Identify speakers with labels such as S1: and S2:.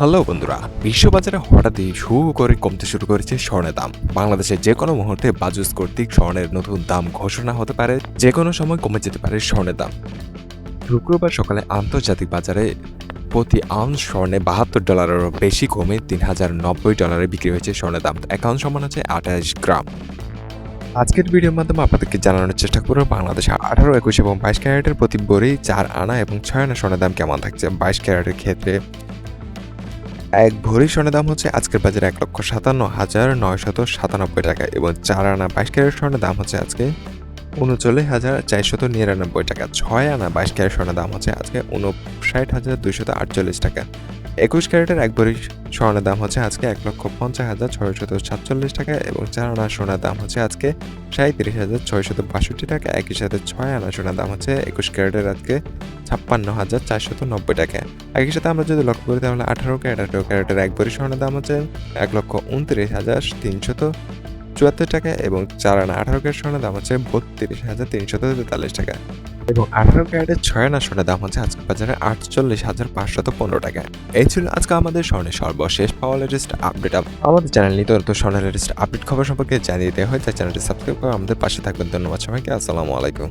S1: Hello বন্ধুরা, বিশ্ববাজারে হঠাৎই শু করে কমতে শুরু করেছে স্বর্ণের দাম। বাংলাদেশে যে কোনো মুহূর্তে বাজুস কর্তৃক স্বর্ণের নতুন দাম ঘোষণা হতে পারে যে কোনো সময় কমে যেতে পারে স্বর্ণের দাম। শুক্রবার সকালে আন্তর্জাতিক বাজারে প্রতি আউন্স স্বর্ণে বাহাত্তর ডলারেরও বেশি কমে তিন হাজার নব্বই ডলারে বিক্রি হয়েছে স্বর্ণের দাম। আউন্স সমান হচ্ছে আঠাশ গ্রাম। আজকের ভিডিওর মাধ্যমে আপনাদেরকে জানানোর চেষ্টা করব, বাংলাদেশে আঠারো, একুশ এবং বাইশ ক্যারেটের প্রতি বড়ি চার আনা এবং ছয় আনা স্বর্ণের দাম কেমন থাকছে? বাইশ ক্যারেটের ক্ষেত্রে এক ভরি স্বর্ণের দাম হচ্ছে আজকের বাজারে এক লক্ষ সাতান্ন হাজার নয়শত সাতানব্বই টাকা এবং চার আনা বাইশ ক্যারেট স্বর্ণের দাম হচ্ছে আজকে উনচল্লিশ হাজার চারশত নিরানব্বই টাকা। ছয় আনা বাইশ ক্যারেট স্বর্ণের দাম হচ্ছে আজকে উনষাট হাজার দুইশত আটচল্লিশ টাকা। একুশ ক্যারেটের এক ভরি স্বর্ণের দাম হচ্ছে আজকে এক লক্ষ পঞ্চাশ হাজার ছয়শত সাতচল্লিশ টাকা এবং চার আনা সোনার দাম হচ্ছে আজকে সাঁত্রিশ হাজার ছয়শত বাষট্টি টাকা। একই সাথে ছয় আনা সোনার দাম হচ্ছে একুশ ক্যারেটের আজকে ছাপ্পান্ন হাজার চারশত নব্বই টাকা। একই সাথে আমরা যদি লক্ষ্য করি তাহলে আঠারো ক্যারেট আঠারো ক্যারেটের এক ভরি স্বর্ণের দাম হচ্ছে এক লক্ষ উনত্রিশ হাজার তিনশত চুয়াত্তর টাকা এবং চার আনা আঠারো ক্যারেট স্বর্ণের দাম হচ্ছে বত্রিশ হাজার তিনশত তেতাল্লিশ টাকা। এবং আঠারো ক্যারেটের ছয় আনা সোনার দাম হচ্ছে আজকের বাজারে আটচল্লিশ হাজার পাঁচশত পনেরো টাকা। এই ছিল আজকে আমাদের স্বর্ণের সর্বশেষ পাওয়া লেটেস্ট আপডেট আমাদের চ্যানেল নিতে তো স্বর্ণের লেটেস্ট আপডেট খবর সম্পর্কে জানিয়ে দেওয়া হয়, তাই চ্যানেলটি সাবস্ক্রাইব করে আমাদের পাশে থাকবেন। ধন্যবাদ সবাইকে, আসসালামু আলাইকুম।